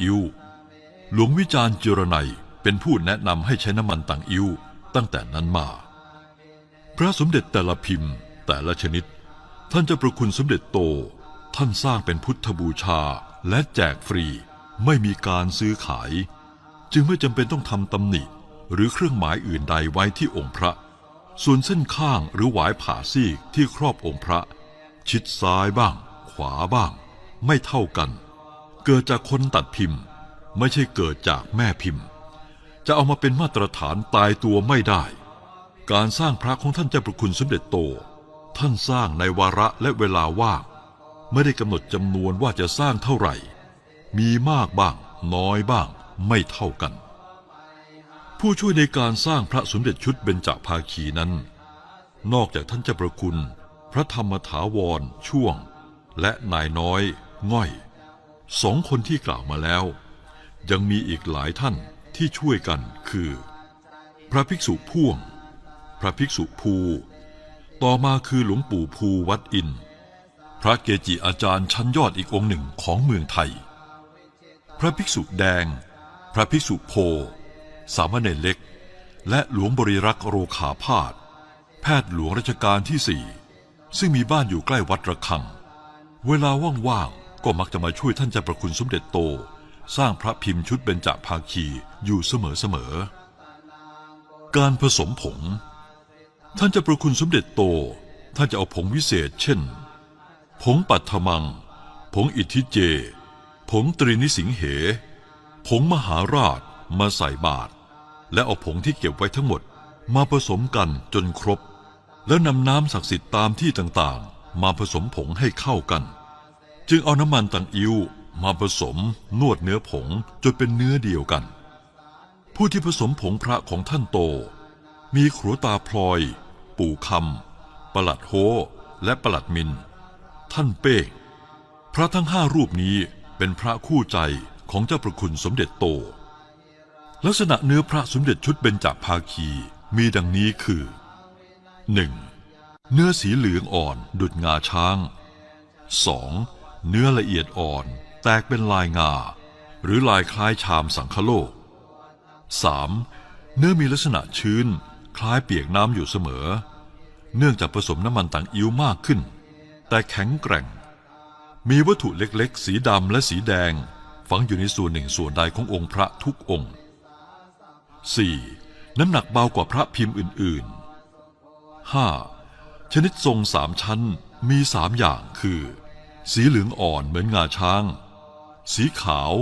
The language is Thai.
อิ้ว หลวงวิจารณ์จรไนยเป็นผู้แนะนำให้ใช้น้ำมันต่างอิ้วตั้งแต่นั้นมา พระสมเด็จแต่ละพิมพ์แต่ละชนิด ท่านจะประคุณสมเด็จโต ท่านสร้างเป็นพุทธบูชาและแจกฟรีไม่มีการซื้อขาย จึงไม่จำเป็นต้องทำตำหนิหรือเครื่องหมายอื่นใดไว้ที่องค์พระ ส่วนเส้นข้างหรือหวายผ่าซีกที่ครอบองค์พระ ชิดซ้ายบ้าง ขวาบ้าง ไม่เท่ากัน เกิดจากคนตัดพิมพ์ ไม่ใช่เกิดจากแม่พิมพ์ จะเอามาเป็นมาตรฐานตายตัวไม่ได้ การสร้างพระของท่านเจ้าประคุณสมเด็จโต ท่านสร้างในวาระและเวลาว่างไม่ได้กำหนดจำนวนว่าจะสร้างเท่าไหร่ มีมากบ้าง น้อยบ้าง ไม่เท่ากัน ผู้ช่วยในการสร้างพระสมเด็จชุดเบญจภาคีนั้น นอกจากท่านเจ้าประคุณ พระธรรมถาวรช่วง และนายน้อย ง่อย สองคนที่กล่าวมาแล้ว ยังมีอีกหลายท่านที่ช่วยกันคือ พระภิกษุพ่วง พระภิกษุภู ต่อมาคือหลวงปู่ภูวัดอิน พระเกจิอาจารย์ชั้นยอดอีกองค์หนึ่งของเมืองไทย พระภิกษุแดง พระภิกษุโพ สามเณรเล็ก และหลวงบริรักษ์โรขาพาธแพทย์หลวงรัชกาลที่สี่ซึ่งมีบ้านอยู่ใกล้วัดระฆัง เวลาว่างๆ ก็มักจะมาช่วยท่านเจ้าประคุณสมเด็จโต สร้างพระพิมพ์ชุดเบญจภาคีอยู่เสมอๆ การผสมผง ท่านเจะประคุณสมเด็จโต ท่านจะเอาผงวิเศษ เช่น ผงปัทมัง ผงอิทธิเจ ผงตรีนิสิงเห ผงมหาราชมาใส่บาตรและเอาผงที่เก็บไว้ทั้งหมดมาผสมกันจนครบ แล้วนำน้ำศักดิ์สิทธิ์ตามที่ต่างๆ มาผสมผงให้เข้ากัน จึงเอาน้ำมันตังอิ้วมาผสมนวดเนื้อผงจนเป็นเนื้อเดียวกัน ผู้ที่ผสมผงพระของท่านโต มีครัวตาพลอย ปู่คำประหลัดโฮและประหลัดมิน ท่านเป้งพระทั้งห้ารูปนี้เป็นพระคู่ใจของเจ้าประคุณสมเด็จโต ลักษณะเนื้อพระสมเด็จชุดเบญจภาคีมีดังนี้คือ 1. เนื้อสีเหลืองอ่อนดุดงาช้าง 2. เนื้อละเอียดอ่อน แตกเป็นลายงา หรือลายคล้ายชามสังคโลก 3. เนื้อมีลักษณะชื้น คล้ายเปียกน้ำอยู่เสมอ เนื่องจากผสมน้ำมันต่างอิ้วมากขึ้น แต่แข็งแกร่ง มีวัตถุเล็กๆ สีดำและสีแดง ฝังอยู่ในส่วนหนึ่งส่วนใดขององค์พระทุกองค์ 4. น้ำหนักเบากว่าพระพิมพ์อื่นๆ 5. ชนิดทรงสามชั้นมีสามอย่างคือ สีเหลืองอ่อนเหมือนงาช้าง สีขาว